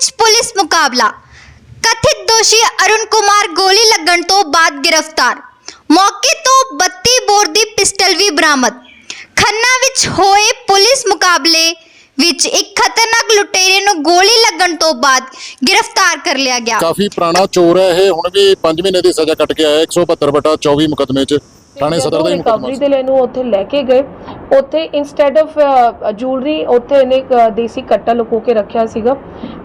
ਵਿੱਚ ਪੁਲਿਸ ਮੁਕਾਬਲਾ। ਕਥਿਤ ਦੋਸ਼ੀ ਅਰੁਣ ਕੁਮਾਰ ਗੋਲੀ ਲੱਗਣ ਤੋਂ ਬਾਅਦ ਗ੍ਰਿਫਤਾਰ। ਮੌਕੇ ਤੋਂ 32 ਬੋਰ ਦੀ ਪਿਸਟਲ ਵੀ ਬਰਾਮਦ। ਖੰਨਾ ਵਿੱਚ ਹੋਏ ਪੁਲਿਸ ਮੁਕਾਬਲੇ ਵਿੱਚ ਇੱਕ ਖਤਰਨਾਕ ਲੁਟੇਰੇ ਨੂੰ ਗੋਲੀ ਲੱਗਣ ਤੋਂ ਬਾਅਦ ਗ੍ਰਿਫਤਾਰ ਕਰ ਲਿਆ ਗਿਆ। ਕਾਫੀ ਪੁਰਾਣਾ ਚੋਰ ਹੈ ਇਹ। ਹੁਣ ਵੀ 5 ਮਹੀਨੇ ਦੀ ਸਜ਼ਾ ਕੱਟ ਕੇ ਆਇਆ 172 ਬਟਾ 24 ਮੁਕਦਮੇ ਚ ਥਾਣੇ ਸਦਰ ਦਾ ਹੀ ਮੁਕਦਮਾ ਰਿਕਵਰੀ ਦੇ ਲਈ ਇਹਨੂੰ ਉੱਥੇ ਲੈ ਕੇ ਗਏ ਉੱਥੇ ਇਨਸਟੈਡ ਆਫ ਜੂਲਰੀ ਉੱਥੇ ਇਹਨੇ ਦੇਸੀ ਕੱਟਾ ਲੁਕੋ ਕੇ ਰੱਖਿਆ ਸੀਗਾ।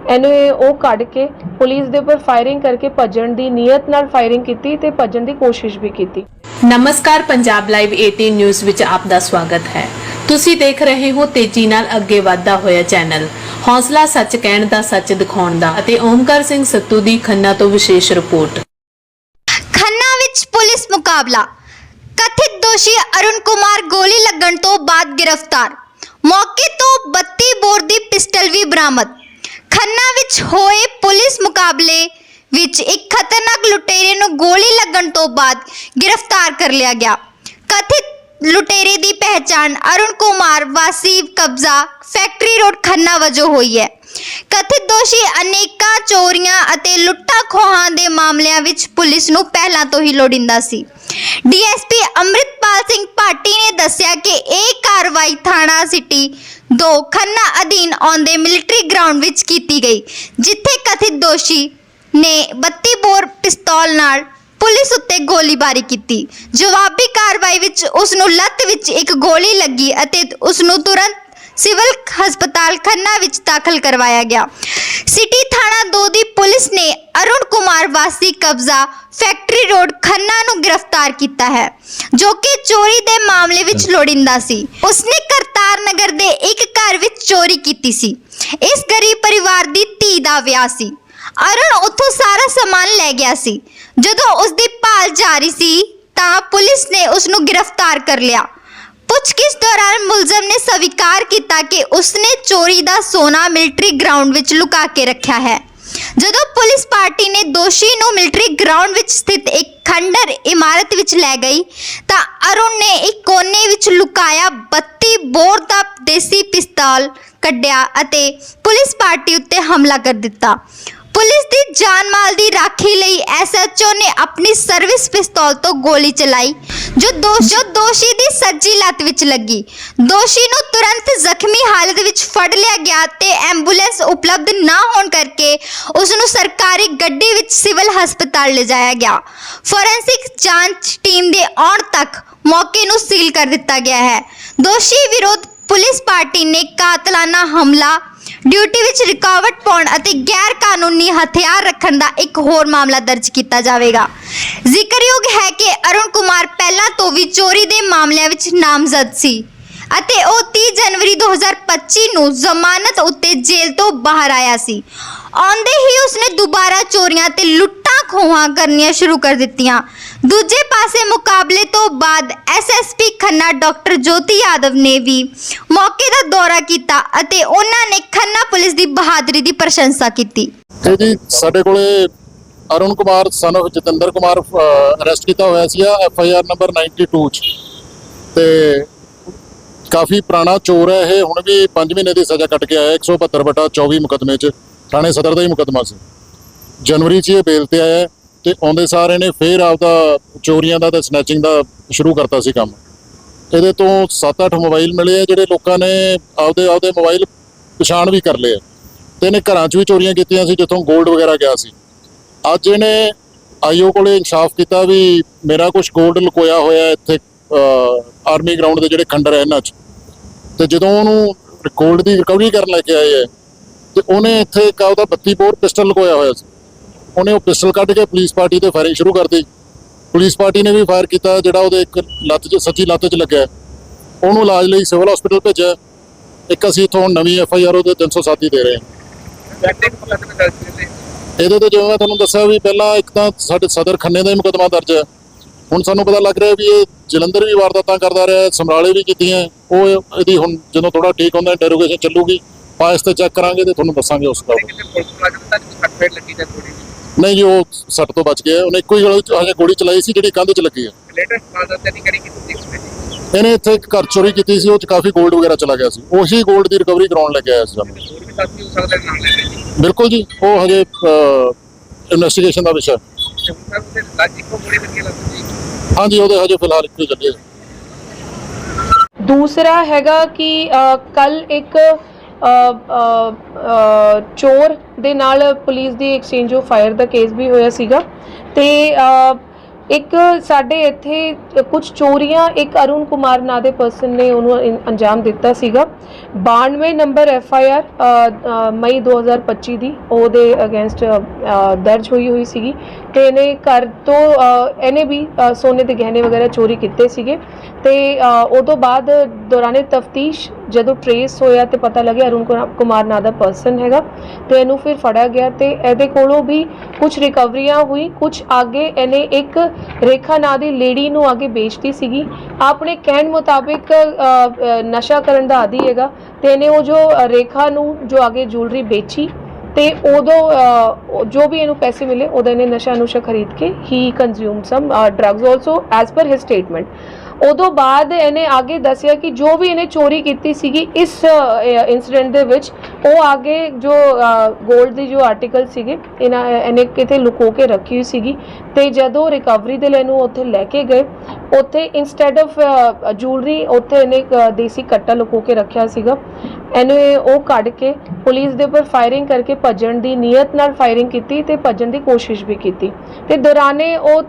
ਇਹਨੇ ਉਹ ਕੱਢ ਕੇ ਪੁਲਿਸ ਦੇ ਉੱਪਰ ਫਾਇਰਿੰਗ ਕਰਕੇ ਭੱਜਣ ਦੀ ਨੀਅਤ ਨਾਲ ਫਾਇਰਿੰਗ ਕੀਤੀ ਤੇ ਭੱਜਣ ਦੀ ਕੋਸ਼ਿਸ਼ ਵੀ ਕੀਤੀ। ਨਮਸਕਾਰ ਪੰਜਾਬ ਲਾਈਵ 18 ਨਿਊਜ਼ ਵਿੱਚ ਆਪ ਦਾ ਸਵਾਗਤ ਹੈ। ਤੁਸੀਂ ਦੇਖ ਰਹੇ ਹੋ ਤੇਜ਼ੀ ਨਾਲ ਅੱਗੇ ਵਧਦਾ ਹੋਇਆ ਚੈਨਲ। ਹੌਸਲਾ ਸੱਚ ਕਹਿਣ ਦਾ ਸੱਚ ਦਿਖਾਉਣ ਦਾ ਅਤੇ ਓਮਕਾਰ ਸਿੰਘ ਸੱਤੂ ਦੀ ਖੰਨਾ ਤੋਂ ਵਿਸ਼ੇਸ਼ ਰਿਪੋਰਟ। ਖੰਨਾ ਵਿੱਚ ਪੁਲਿਸ ਮੁਕਾਬਲਾ। ਦੋਸ਼ੀ ਅਰੁਣ ਕੁਮਾਰ ਗੋਲੀ ਲੱਗਣ ਤੋਂ ਬਾਅਦ ਗ੍ਰਿਫਤਾਰ। ਮੌਕੇ ਤੋਂ 32 ਬੋਰ ਦੀ ਪਿਸਟਲ ਵੀ ਬਰਾਮਦ। ਖੰਨਾ ਵਿੱਚ ਹੋਏ ਪੁਲਿਸ ਮੁਕਾਬਲੇ ਵਿੱਚ ਇੱਕ ਖਤਰਨਾਕ ਲੁਟੇਰੇ ਨੂੰ ਗੋਲੀ ਲੱਗਣ ਤੋਂ ਬਾਅਦ ਗ੍ਰਿਫਤਾਰ ਕਰ ਲਿਆ ਗਿਆ। ਕਥਿਤ ਲੁਟੇਰੇ ਦੀ ਪਹਿਚਾਣ ਅਰੁਣ ਕੁਮਾਰ ਵਾਸੀ ਕਬਜ਼ਾ ਫੈਕਟਰੀ ਰੋਡ ਖੰਨਾ ਵਜੋਂ ਹੋਈ ਹੈ। ਕਥਿਤ ਦੋਸ਼ੀ ਅਨੇਕਾਂ ਚੋਰੀਆਂ ਅਤੇ ਲੁੱਟਾਂ ਖੋਹਾਂ ਦੇ ਮਾਮਲਿਆਂ ਵਿੱਚ ਪੁਲਿਸ ਨੂੰ ਪਹਿਲਾਂ ਤੋਂ ਹੀ ਲੋੜਿੰਦਾ ਸੀ। ਡੀਐਸਪੀ ਅੰਮ੍ਰਿਤਪਾਲ ਸਿੰਘ ਭਾਟੀ ਨੇ ਦੱਸਿਆ ਕਿ ਇਹ ਕਾਰਵਾਈ ਥਾਣਾ ਸਿਟੀ 2 ਖੰਨਾ ਅਧੀਨ ਆਉਂਦੇ ਮਿਲਟਰੀ ਗਰਾਊਂਡ ਵਿੱਚ ਕੀਤੀ ਗਈ, ਜਿੱਥੇ ਕਥਿਤ ਦੋਸ਼ੀ ਨੇ 32 ਬੋਰ ਪਿਸਤੌਲ ਨਾਲ ਪੁਲਿਸ ਉੱਤੇ ਗੋਲੀਬਾਰੀ ਕੀਤੀ। ਜਵਾਬੀ ਕਾਰਵਾਈ ਵਿੱਚ ਉਸ ਨੂੰ ਲੱਤ ਵਿੱਚ ਇੱਕ ਗੋਲੀ ਲੱਗੀ ਅਤੇ ਉਸ ਨੂੰ ਤੁਰੰਤ ਸਿਵਲ ਹਸਪਤਾਲ ਖੰਨਾ ਵਿੱਚ ਦਾਖਲ ਕਰਵਾਇਆ ਗਿਆ। ਸਿਟੀ ਥਾਣਾ 2 ਦੀ ਪੁਲਿਸ ਨੇ ਅਰੁਣ ਕੁਮਾਰ ਵਾਸੀ ਕਬਜ਼ਾ ਫੈਕਟਰੀ ਰੋਡ ਖੰਨਾ ਨੂੰ ਗ੍ਰਿਫਤਾਰ ਕੀਤਾ ਹੈ ਜੋ ਕਿ ਚੋਰੀ ਦੇ ਮਾਮਲੇ ਵਿੱਚ ਲੋੜਿੰਦਾ ਸੀ। ਉਸਨੇ ਕਰਤਾਰ ਨਗਰ ਦੇ ਇੱਕ ਘਰ ਵਿੱਚ ਚੋਰੀ ਕੀਤੀ ਸੀ। ਇਸ ਗਰੀਬ ਪਰਿਵਾਰ ਦੀ ਧੀ ਦਾ ਵਿਆਹ ਸੀ। ਅਰੁਣ ਉੱਥੋਂ ਸਾਰਾ ਸਮਾਨ ਲੈ ਗਿਆ ਸੀ। ਜਦੋਂ ਉਸ ਦੀ ਭਾਲ ਜਾਰੀ ਸੀ ਤਾਂ ਪੁਲਿਸ ਨੇ ਉਸ ਨੂੰ ਗ੍ਰਿਫਤਾਰ ਕਰ ਲਿਆ। ਪੁੱਛਗਿੱਛ ਦੌਰਾਨ ਮੁਲਜ਼ਮ ਨੇ ਸਵੀਕਾਰ ਕੀਤਾ ਕਿ ਉਸਨੇ ਚੋਰੀ ਦਾ ਸੋਨਾ ਮਿਲਟਰੀ ਗਰਾਊਂਡ ਵਿੱਚ ਲੁਕਾ ਕੇ ਰੱਖਿਆ ਹੈ। ਜਦੋਂ ਪੁਲਿਸ ਪਾਰਟੀ ਨੇ ਦੋਸ਼ੀ ਨੂੰ ਮਿਲਟਰੀ ਗਰਾਊਂਡ ਵਿੱਚ ਸਥਿਤ ਇੱਕ ਖੰਡਰ ਇਮਾਰਤ ਵਿੱਚ ਲੈ ਗਈ, ਤਾਂ ਅਰੁਣ ਨੇ ਇੱਕ ਕੋਨੇ ਵਿੱਚ ਲੁਕਾਇਆ 32 ਬੋਰ ਦਾ ਦੇਸੀ ਪਿਸਤੌਲ ਕੱਢਿਆ ਅਤੇ ਪੁਲਿਸ ਪਾਰਟੀ ਉੱਤੇ ਹਮਲਾ ਕਰ ਦਿੱਤਾ। ਪੁਲਿਸ ਦੀ ਜਾਨ ਮਾਲ ਦੀ ਰਾਖੀ ਲਈ ਐਸਐਚਓ ਨੇ ਆਪਣੀ ਸਰਵਿਸ ਪਿਸਤੌਲ ਤੋਂ ਗੋਲੀ ਚਲਾਈ, ਜੋ ਦੋਸ਼, ਜੋ ਦੋਸ਼ੀ ਦੀ ਸੱਜੀ ਲੱਤ ਵਿੱਚ ਲੱਗੀ। ਦੋਸ਼ੀ ਨੂੰ ਤੁਰੰਤ ਜ਼ਖਮੀ ਹਾਲਤ ਵਿੱਚ ਫੜ ਲਿਆ ਗਿਆ ਤੇ ਐਂਬੂਲੈਂਸ ਉਪਲਬਧ ਨਾ ਹੋਣ ਕਰਕੇ ਉਸ ਨੂੰ ਸਰਕਾਰੀ ਗੱਡੀ ਵਿੱਚ ਸਿਵਲ ਹਸਪਤਾਲ ਲਿਜਾਇਆ ਗਿਆ। ਫੋਰੈਂਸਿਕ ਜਾਂਚ ਟੀਮ ਦੇ ਆਉਣ ਤੱਕ ਮੌਕੇ ਨੂੰ ਸੀਲ ਕਰ ਦਿੱਤਾ ਗਿਆ ਹੈ। ਦੋਸ਼ੀ ਵਿਰੁੱਧ ਪੁਲਿਸ ਪਾਰਟੀ ਨੇ ਕਾਤਲਾਨਾ ਹਮਲਾ ਡਿਊਟੀ ਵਿੱਚ ਰੁਕਾਵਟ ਪਾਉਣ ਅਤੇ ਗੈਰ ਕਾਨੂੰਨੀ ਹਥਿਆਰ ਰੱਖਣ ਦਾ ਇੱਕ ਹੋਰ ਮਾਮਲਾ ਦਰਜ ਕੀਤਾ ਜਾਵੇਗਾ। ਜ਼ਿਕਰਯੋਗ ਹੈ ਕਿ ਅਰੁਣ ਕੁਮਾਰ ਪਹਿਲਾਂ ਤੋਂ ਵੀ ਚੋਰੀ ਦੇ ਮਾਮਲਿਆਂ ਵਿੱਚ ਨਾਮਜ਼ਦ ਸੀ ਅਤੇ ਉਹ 30 ਜਨਵਰੀ 2025 ਨੂੰ ਜ਼ਮਾਨਤ ਉੱਤੇ ਜੇਲ੍ਹ ਤੋਂ ਬਾਹਰ ਆਇਆ ਸੀ। ਆਉਂਦੇ ਹੀ ਉਸਨੇ ਦੁਬਾਰਾ ਚੋਰੀਆਂ ਤੇ ਲੁੱਟ ਖੋਹਾਂ ਕਰਨੀਆਂ ਸ਼ੁਰੂ ਕਰ ਦਿੱਤੀਆਂ। ਦੂਜੇ ਪਾਸੇ ਮੁਕਾਬਲੇ ਤੋਂ ਬਾਅਦ ਐਸਐਸਪੀ ਖੰਨਾ ਡਾਕਟਰ ਜੋਤੀ ਯਾਦਵ ਨੇ ਵੀ ਮੌਕੇ ਦਾ ਦੌਰਾ ਕੀਤਾ ਅਤੇ ਉਹਨਾਂ ਨੇ ਖੰਨਾ ਪੁਲਿਸ ਦੀ ਬਹਾਦਰੀ ਦੀ ਪ੍ਰਸ਼ੰਸਾ ਕੀਤੀ। ਤੇ ਜੀ ਸਾਡੇ ਕੋਲੇ Arun Kumar son of Jatinder Kumar arrest ਕੀਤਾ ਹੋਇਆ ਸੀ ਐਫ ਆਈ ਆਰ ਨੰਬਰ 92 ਚ। ਤੇ ਕਾਫੀ ਪੁਰਾਣਾ ਚੋਰ ਹੈ ਇਹ, ਹੁਣ ਵੀ 5 ਮਹੀਨੇ ਦੀ ਸਜ਼ਾ ਕੱਟ ਕੇ ਆਇਆ 172/24 ਮੁਕਦਮੇ ਚ, ਥਾਣੇ ਸਦਰ ਦਾ ਹੀ ਮੁਕਦਮਾ ਸੀ। ਜਨਵਰੀ 'ਚ ਇਹ ਬੇਲ ਤੇ ਆਇਆ ਤੇ ਆਉਂਦੇ ਸਾਰੇ ਇਹਨੇ ਫੇਰ ਆਪਦਾ ਚੋਰੀਆਂ ਦਾ ਤੇ ਸਨੈਚਿੰਗ ਦਾ ਸ਼ੁਰੂ ਕਰਤਾ ਸੀ ਕੰਮ। ਇਹਦੇ ਤੋਂ 7-8 ਮੋਬਾਈਲ ਮਿਲੇ ਆ ਜਿਹੜੇ ਲੋਕਾਂ ਨੇ ਆਪਦੇ ਆਪਦੇ ਮੋਬਾਈਲ ਪਛਾਣ ਵੀ ਕਰ ਲਏ ਤੇ ਇਹਨੇ ਘਰਾਂ 'ਚ ਵੀ ਚੋਰੀਆਂ ਕੀਤੀਆਂ ਸੀ, ਜਿੱਥੋਂ ਗੋਲਡ ਵਗੈਰਾ ਗਿਆ ਸੀ। ਅੱਜ ਇਹਨੇ ਆਈਓ ਕੋਲੇ ਇਨਸਾਫ ਕੀਤਾ ਵੀ ਮੇਰਾ ਕੁਝ ਗੋਲਡ ਲੁਕੋਇਆ ਹੋਇਆ ਇੱਥੇ ਆਰਮੀ ਗਰਾਊਂਡ ਦੇ ਜਿਹੜੇ ਖੰਡਰ ਹੈ ਇਹਨਾਂ 'ਚ। ਤੇ ਜਦੋਂ ਉਹਨੂੰ 골ਡ ਦੀ ਰਿਕਵਰੀ ਕਰਨ ਲੈ ਕੇ ਆਏ ਹੈ ਤੇ ਉਹਨੇ ਇੱਥੇ ਇੱਕ ਆਪਦਾ 32 ਬੋਰ ਪਿਸਟਲ ਲੁਕੋਇਆ ਹੋਇਆ ਸੀ। ਉਹਨੇ ਉਹ ਪਿਸਟਲ ਕੱਢ ਕੇ ਪੁਲਿਸ ਪਾਰਟੀ ਤੇ ਫਾਇਰਿੰਗ ਸ਼ੁਰੂ ਕਰਤੀ। ਪੁਲਿਸ ਪਾਰਟੀ ਨੇ ਵੀ ਫਾਇਰ ਕੀਤਾ, ਜਿਹੜਾ ਉਹਦੇ ਇੱਕ ਲੱਤ 'ਚ, ਸੱਚੀ ਲੱਤ 'ਚ ਲੱਗਿਆ। ਉਹਨੂੰ ਇਲਾਜ ਲਈ ਸਿਵਲ ਹਸਪੀਟਲ ਭੇਜਿਆ। ਇੱਕ ਅਸੀਂ ਇੱਥੋਂ ਨਵੀਂ ਐਫ ਆਈ ਆਰ ਉਹਦੇ 307 ਦੇ ਰਹੇ ਹਾਂ। ਇਹਦੇ ਤੇ ਜਿਵੇਂ ਮੈਂ ਤੁਹਾਨੂੰ ਦੱਸਿਆ ਵੀ ਪਹਿਲਾਂ ਇੱਕ ਤਾਂ ਸਾਡੇ ਸਦਰ ਖੰਨੇ ਦਾ ਹੀ ਮੁਕਦਮਾ ਦਰਜ ਹੈ। ਹੁਣ ਸਾਨੂੰ ਪਤਾ ਲੱਗ ਰਿਹਾ ਵੀ ਇਹ ਜਲੰਧਰ ਵੀ ਵਾਰਦਾਤਾਂ ਕਰਦਾ ਰਿਹਾ, ਸਮਰਾਲੇ ਵੀ ਕੀਤੀਆਂ। ਉਹ ਇਹਦੀ ਹੁਣ ਜਦੋਂ ਥੋੜਾ ਠੀਕ ਹੁੰਦਾ ਡੈਰੋਗੇਸ਼ਨ ਚੱਲੂਗੀ। ਪਾਸ ਤੇ ਚੈੱਕ ਕਰਾਂਗੇ ਤੇ ਤੁਹਾਨੂੰ ਦੱਸਾਂਗੇ ਉਸ ਦਾ ਨਹੀਂ ਜੀ ਉਹ ਸੱਟ ਤੋਂ ਬਚ ਗਿਆ ਉਹਨੇ ਇੱਕੋ ਹੀ ਗੋਲੀ ਹਜੇ ਗੋਲੀ ਚਲਾਈ ਸੀ ਜਿਹੜੀ ਕੰਧ 'ਚ ਲੱਗੀ ਹੈ ਇਹਨੇ ਇੱਥੇ ਇੱਕ ਘਰ ਚੋਰੀ ਕੀਤੀ ਸੀ ਉਹ 'ਚ ਕਾਫੀ 골ਡ ਵਗੈਰਾ ਚਲਾ ਗਿਆ ਸੀ। ਉਹੀ 골ਡ ਦੀ ਰਿਕਵਰੀ ਕਰਾਉਣ ਲੱਗਿਆ ਆਇਆ ਸੀ। ਸਾਨੂੰ ਸਾਥੀ ਹੋ ਸਕਦਾ ਹੈ ਨਾਮ ਲੈ ਲੈ ਜੀ ਬਿਲਕੁਲ ਜੀ ਉਹ ਹਜੇ ਇਨਵੈਸਟੀਗੇਸ਼ਨ ਦਾ ਵਿਸ਼ਾ ਤੇ ਹੁਣ ਤੱਕ ਉਹਦੇ ਲੱਜ ਇੱਕੋ ਗੋਲੀ ਲੱਗੀ ਲੱਗ ਜੀ। ਹਾਂਜੀ ਉਹਦੇ ਹਜੇ ਫਿਲਹਾਲ ਇੱਕੋ ਹੀ ਚੱਲੇ ਦੂਸਰਾ ਹੈਗਾ ਕਿ ਕੱਲ ਇੱਕ ਚੋਰ ਦੇ ਨਾਲ ਪੁਲਿਸ ਦੀ ਐਕਸਚੇਂਜ ਆਫ ਫਾਇਰ ਦਾ ਕੇਸ ਵੀ ਹੋਇਆ ਸੀਗਾ। ਤੇ ਇੱਕ ਸਾਡੇ ਇੱਥੇ ਕੁਝ ਚੋਰੀਆਂ, ਇੱਕ ਅਰੁਣ ਕੁਮਾਰ ਨਾਂ ਦੇ ਪਰਸਨ ਨੇ ਉਹਨੂੰ ਅੰਜਾਮ ਦਿੱਤਾ ਸੀਗਾ। 92 number F I R May 2025 ਦੀ ਉਹਦੇ ਅਗੇਂਸਟ ਦਰਜ ਹੋਈ ਹੋਈ ਸੀਗੀ। ਤੇ ਇਹਨੇ ਘਰ ਤੋਂ ਇਹਨੇ ਵੀ ਸੋਨੇ ਦੇ ਗਹਿਣੇ ਵਗੈਰਾ ਚੋਰੀ ਕੀਤੇ ਸੀਗੇ। ਤੇ ਉਹ ਤੋਂ ਬਾਅਦ ਦੌਰਾਨੇ ਤਫਤੀਸ਼ ਜਦੋਂ ਟਰੇਸ ਹੋਇਆ ਤੇ ਪਤਾ ਲੱਗਿਆ ਅਰੁਣ ਕੁਮਾਰ ਨਾਂ ਦਾ ਪਰਸਨ ਹੈਗਾ, ਤੇ ਇਹਨੂੰ ਫਿਰ ਫੜਿਆ ਗਿਆ ਤੇ ਇਹਦੇ ਕੋਲੋਂ ਵੀ ਕੁਝ ਰਿਕਵਰੀਆਂ ਹੋਈ ਕੁਝ ਅੱਗੇ ਇਹਨੇ ਇੱਕ ਰੇਖਾ ਨਾਂ ਦੀ ਲੇਡੀ ਨੂੰ ਅੱਗੇ ਵੇਚਦੀ ਸੀਗੀ। ਆਪਣੇ ਕਹਿਣ ਮੁਤਾਬਿਕ ਨਸ਼ਾ ਕਰਨ ਦਾ ਆਦੀ ਹੈਗਾ ਤੇ ਇਹਨੇ ਉਹ ਜੋ ਰੇਖਾ ਨੂੰ ਜੋ ਅੱਗੇ ਜੁਐਲਰੀ ਵੇਚੀ ਤੇ ਉਦੋਂ ਜੋ ਵੀ ਇਹਨੂੰ ਪੈਸੇ ਮਿਲੇ ਉਹਦਾ ਇਹਨੇ ਨਸ਼ਾ ਨੁਸ਼ਾ ਖਰੀਦ ਕੇ ਹੀ consume some drugs also as per his statement ਉਦੋਂ ਬਾਅਦ ਇਹਨੇ ਅੱਗੇ ਦੱਸਿਆ ਕਿ ਜੋ ਵੀ ਇਹਨੇ ਚੋਰੀ ਕੀਤੀ ਸੀਗੀ, ਇਸ ਇਨਸੀਡੈਂਟ ਦੇ ਵਿੱਚ ਉਹ ਅੱਗੇ ਜੋ 골ਡ ਦੀ ਜੋ ਆਰਟੀਕਲ ਸੀਗੇ, ਇਹਨਾਂ, ਇਹਨੇ ਕਿਤੇ ਲੁਕੋ ਕੇ ਰੱਖੀ ਹੋਈ ਸੀਗੀ। ਤੇ ਜਦੋਂ ਰਿਕਵਰੀ ਦੇ ਲਈ ਇਹਨੂੰ ਉੱਥੇ ਲੈ ਕੇ ਗਏ, ਉੱਥੇ ਇਨਸਟੈਡ ਆਫ ਜੂਲਰੀ ਉੱਥੇ ਇਹਨੇ ਇੱਕ ਦੇਸੀ ਕੱਟਾ ਲੁਕੋ ਕੇ ਰੱਖਿਆ ਸੀਗਾ। ਇਹਨੇ ਉਹ ਕੱਢ ਕੇ ਪੁਲਿਸ ਦੇ ਉੱਪਰ ਫਾਇਰਿੰਗ ਕਰਕੇ ਭੱਜਣ ਦੀ ਨੀਅਤ ਨਾਲ ਫਾਇਰਿੰਗ ਕੀਤੀ ਤੇ ਭੱਜਣ ਦੀ ਕੋਸ਼ਿਸ਼ ਵੀ ਕੀਤੀ। ਤੇ ਦੌਰਾਨੇ ਉਹ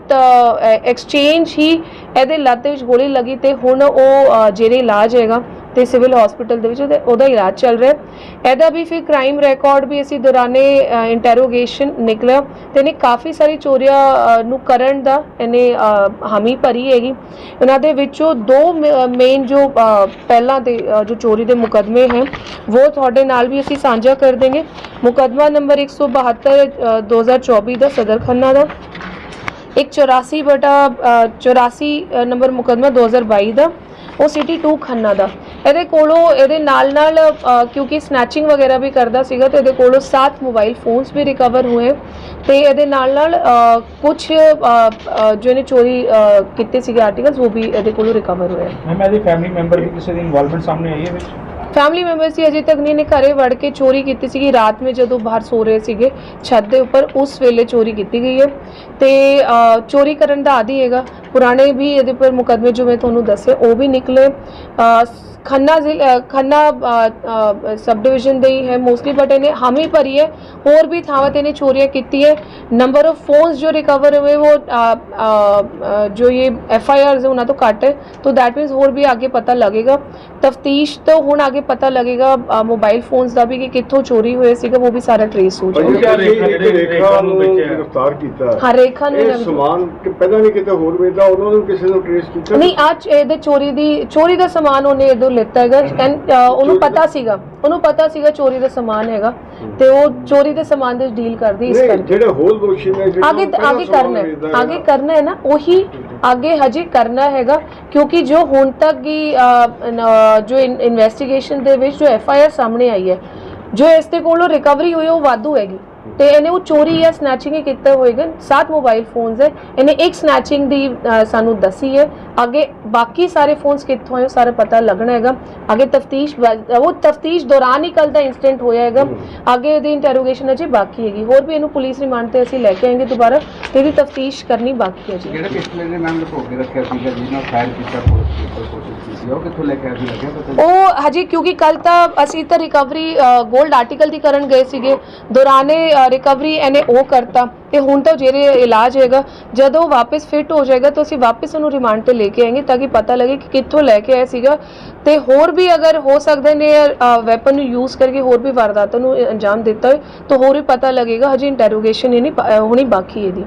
ਐਕਸਚੇਂਜ ਹੀ ਇਹਦੇ ਲੱਤ ਵਿੱਚ ਗੋਲੀ ਲੱਗੀ ਤੇ ਹੁਣ ਉਹ ਜਿਹੜੇ ਇਲਾਜ ਹੈਗਾ। ਤੇ ਸਿਵਲ ਹਸਪੀਟਲ ਦੇ ਵਿੱਚ ਉਹਦਾ ਇਲਾਜ ਚੱਲ ਰਿਹਾ ਇਹਦਾ ਵੀ ਫਿਰ ਕ੍ਰਾਈਮ ਰਿਕਾਰਡ ਵੀ ਅਸੀਂ ਦੌਰਾਨੇ ਇੰਟਰੋਗੇਸ਼ਨ ਨਿਕਲਿਆ ਤੇ ਇਹਨੇ ਕਾਫੀ ਸਾਰੀ ਚੋਰੀਆਂ ਨੂੰ ਕਰਨ ਦਾ ਇਹਨੇ ਹਾਮੀ ਭਰੀ ਹੈਗੀ। ਇਹਨਾਂ ਦੇ ਵਿੱਚੋਂ ਦੋ ਮੇਨ ਜੋ ਪਹਿਲਾਂ ਦੇ ਜੋ ਚੋਰੀ ਦੇ ਮੁਕਦਮੇ ਹੈ ਉਹ ਤੁਹਾਡੇ ਨਾਲ ਵੀ ਅਸੀਂ ਸਾਂਝਾ ਕਰ ਦੇंगे ਮੁਕਦਮਾ ਨੰਬਰ 172 ਅ, 2024 ਦਾ ਸਦਰ ਖੰਨਾ ਦਾ। ਇੱਕ 84 ਬਟਾ ਅ, 84 ਅ, ਨੰਬਰ ਮੁਕਦਮਾ 2022 ਦਾ। ਉਹ ਸਿਟੀ 2 ਖੰਨਾ ਦਾ। ਇਹਦੇ ਕੋਲੋਂ ਇਹਦੇ ਨਾਲ ਨਾਲ ਕਿਉਂਕਿ ਸਨੈਚਿੰਗ ਵਗੈਰਾ ਵੀ ਕਰਦਾ ਸੀਗਾ ਤੇ ਇਹਦੇ ਕੋਲੋਂ 7 ਮੋਬਾਈਲ ਫੋਨਸ ਵੀ ਰਿਕਵਰ ਹੋਏ। ਤੇ ਇਹਦੇ ਨਾਲ ਨਾਲ ਕੁਝ ਜੋ ਇਹਨੇ ਚੋਰੀ ਕੀਤੇ ਸੀਗੇ ਆਰਟੀਕਲਸ ਉਹ ਵੀ ਇਹਦੇ ਕੋਲੋਂ ਰਿਕਵਰ ਹੋਏ। ਮੈਮ ਇਹਦੀ ਫੈਮਿਲੀ ਮੈਂਬਰ ਦੀ ਕਿਸੇ ਦੀ ਇਨਵੋਲਵਮੈਂਟ ਸਾਹਮਣੇ ਆਈ ਹੈ ਵਿੱਚ? ਫੈਮਿਲੀ ਮੈਂਬਰਸ ਹੀ ਅਜੇ ਤੱਕ ਨਹੀਂ ਨੇ ਘਰੇ ਵੜ ਕੇ ਚੋਰੀ ਕੀਤੀ ਸੀਗੀ। ਰਾਤ ਵਿੱਚ ਜਦੋਂ ਬਾਹਰ ਸੋ ਰਹੇ ਸੀਗੇ ਛੱਤ ਦੇ ਉੱਪਰ ਉਸ ਵੇਲੇ ਚੋਰੀ ਕੀਤੀ ਗਈ ਹੈ। ਤੇ ਚੋਰੀ ਕਰਨ ਦਾ ਆਦੀ ਹੈਗਾ। ਪੁਰਾਣੇ ਵੀ ਇਹਦੇ ਉੱਪਰ ਮੁਕਦਮੇ ਜੋ ਮੈਂ ਤੁਹਾਨੂੰ ਦੱਸੇ ਉਹ ਵੀ ਨਿਕਲੇ। ਖੰਨਾ ਜ਼ਿਲ੍ਹਾ ਖੰਨਾ ਸਬ ਡਿਵੀਜ਼ਨ ਦੇ ਹੀ ਹੈ ਮੋਸਟਲੀ ਬਟ ਇਹਨੇ ਹਾਮੀ ਭਰੀ ਹੈ। ਹੋਰ ਵੀ ਥਾਵਾਂ ਤੇ ਇਹਨੇ ਚੋਰੀਆਂ ਕੀਤੀ ਹੈ। ਨੰਬਰ ਆਫ ਫੋਨਸ ਜੋ ਰਿਕਵਰ ਹੋਏ ਉਹ ਜੋ ਇਹ ਐਫ ਆਈ ਆਰਸ ਉਹਨਾਂ ਤੋਂ ਘੱਟ ਹੈ। ਦੈਟ ਮੀਨਸ ਹੋਰ ਵੀ ਅੱਗੇ ਪਤਾ ਲੱਗੇਗਾ। ਤਫਤੀਸ਼ ਤੋਂ ਹੁਣ ਅੱਗੇ ਪਤਾ ਲੱਗੇਗਾ ਮੋਬਾਈਲ ਫੋਨਸ ਦਾ ਵੀ ਕਿ ਕਿੱਥੋਂ ਚੋਰੀ ਹੋਏ ਸੀਗਾ ਉਹ ਵੀ ਸਾਰਾ ਟ੍ਰੇਸ ਹੋ ਜਾਊਗਾ। ਰੇਖਾ ਨੂੰ ਗ੍ਰਿਫਤਾਰ ਕੀਤਾ। ਹਾਂ ਰੇਖਾ ਨੂੰ ਸਮਾਨ ਕਿ ਪਹਿਲਾਂ ਨਹੀਂ ਕਿਤੇ ਹੋਰ ਵੇਚਦਾ ਉਹਨਾਂ ਨੂੰ ਕਿਸੇ ਨੂੰ ਟ੍ਰੇਸ ਕੀਤਾ? ਨਹੀਂ ਅੱਜ ਇਹਦੇ ਚੋਰੀ ਦੀ ਚੋਰੀ ਦਾ ਸਮਾਨ ਉਹਨੇ ਇਹਦੋਂ ਲਿੱਤਾ ਹੈਗਾ ਐਂਡ ਉਹਨੂੰ ਪਤਾ ਸੀਗਾ ਉਹਨੂੰ ਪਤਾ ਸੀਗਾ ਚੋਰੀ ਦਾ ਸਮਾਨ ਹੈਗਾ ਤੇ ਉਹ ਚੋਰੀ ਦੇ ਸਮਾਨ ਦੇ ਡੀਲ ਕਰਦੀ ਇਸ ਕਰਕੇ। ਜਿਹੜੇ ਹੋਲ ਦੋਸ਼ੀ ਨੇ ਆਗੇ ਆਗੇ ਕਰਨਾ ਹੈ ਆਗੇ ਕਰਨਾ ਹੈ ਨਾ ਉਹੀ ਆਗੇ ਹਜੇ ਕਰਨਾ ਹੈਗਾ ਕਿਉਂਕਿ ਜੋ ਹੁਣ ਤੱਕ ਦੀ ਜੋ ਇਨਵੈਸਟੀਗੇਸ਼ਨ ਦੇ ਵਿੱਚ ਜੋ ਐਫ ਆਈ ਆਰ ਸਾਹਮਣੇ ਆਈ ਹੈ ਜੋ ਇਸ ਦੇ ਕੋਲੋਂ ਰਿਕਵਰੀ ਹੋਈ ਉਹ ਵਾਧੂ ਹੈਗੀ। ਤੇ ਇਹਨੇ ਉਹ ਚੋਰੀ ਜਾਂ ਸਨੈਚਿੰਗ ਹੀ ਕੀਤਾ ਹੋਏਗਾ। ਸੱਤ ਮੋਬਾਈਲ ਫੋਨਸ ਹੈ। ਇਹਨੇ ਇੱਕ ਸਨੈਚਿੰਗ ਦੀ ਸਾਨੂੰ ਦੱਸੀ ਹੈ। ਅੱਗੇ ਬਾਕੀ ਸਾਰੇ ਫੋਨਸ ਕਿੱਥੋਂ ਆਏ ਉਹ ਸਾਰਾ ਪਤਾ ਲੱਗਣਾ ਹੈਗਾ। ਅੱਗੇ ਤਫਤੀਸ਼ ਉਹ ਤਫਤੀਸ਼ ਦੌਰਾਨ ਹੀ ਕੱਲ ਦਾ ਇਨਸੀਡੈਂਟ ਹੋਇਆ ਹੈਗਾ। ਅੱਗੇ ਇਹਦੀ ਇੰਟਰੋਗੇਸ਼ਨ ਅਜੇ ਬਾਕੀ ਹੈਗੀ। ਹੋਰ ਵੀ ਇਹਨੂੰ ਪੁਲਿਸ ਰਿਮਾਂਡ ਤੇ ਅਸੀਂ ਲੈ ਕੇ ਆਏਂਗੇ ਦੁਬਾਰਾ। ਤੇ ਇਹਦੀ ਤਫਤੀਸ਼ ਕਰਨੀ ਬਾਕੀ ਹੈ ਜੀ। ਜਿਹੜਾ ਪਿਸਟਲ ਨੇ ਨਾਮ ਲੁਕੋ ਕੇ ਰੱਖਿਆ ਸੀਗਾ ਜਿਹਨਾਂ ਫਾਇਰ ਕੀਤਾ ਕੋਸ਼ਿਸ਼ ਕੀਤੀ ਉਹ ਕਿੱਥੋਂ ਲੈ ਕੇ ਲੱਗਿਆ ਪਤਾ ਉਹ ਹਜੇ ਕਿਉਂਕਿ ਕੱਲ ਤਾਂ ਅਸੀਂ ਤਾਂ ਰਿਕਵਰੀ 골ਡ ਆਰਟੀਕਲ ਦੀ ਕਰਨ ਗਏ ਸੀਗੇ। ਦੌਰਾਨੇ ਰਿਕਵਰੀ ਇਹਨੇ ਉਹ ਕਰਤਾ ਤੇ ਹੁਣ ਤਾਂ ਜਿਹੜੇ ਇਲਾਜ ਹੈਗਾ, ਜਦੋਂ ਉਹ ਵਾਪਸ ਫਿੱਟ ਹੋ ਜਾਏਗਾ ਤਾਂ ਅਸੀਂ ਵਾਪਸ ਉਹਨੂੰ ਰਿਮਾਂਡ ਤੇ ਲੈ ਕੇ ਆਏਗੇ ਤਾਂ ਕਿ ਪਤਾ ਲੱਗੇ ਕਿ ਕਿੱਥੋਂ ਲੈ ਕੇ ਆਇਆ ਸੀਗਾ। ਤੇ ਹੋਰ ਵੀ ਅਗਰ ਹੋ ਸਕਦੇ ਨੇ ਵੈਪਨ ਨੂੰ ਯੂਜ਼ ਕਰਕੇ ਹੋਰ ਵੀ ਵਾਰਦਾਤਾਂ ਨੂੰ ਅੰਜਾਮ ਦਿੱਤਾ ਹੋਏ ਤਾਂ ਹੋਰ ਵੀ ਪਤਾ ਲੱਗੇਗਾ। ਹਜੇ ਇੰਟਰੋਗੇਸ਼ਨ ਇਹ ਨਹੀਂ ਹੋਣੀ ਬਾਕੀ ਇਹਦੀ।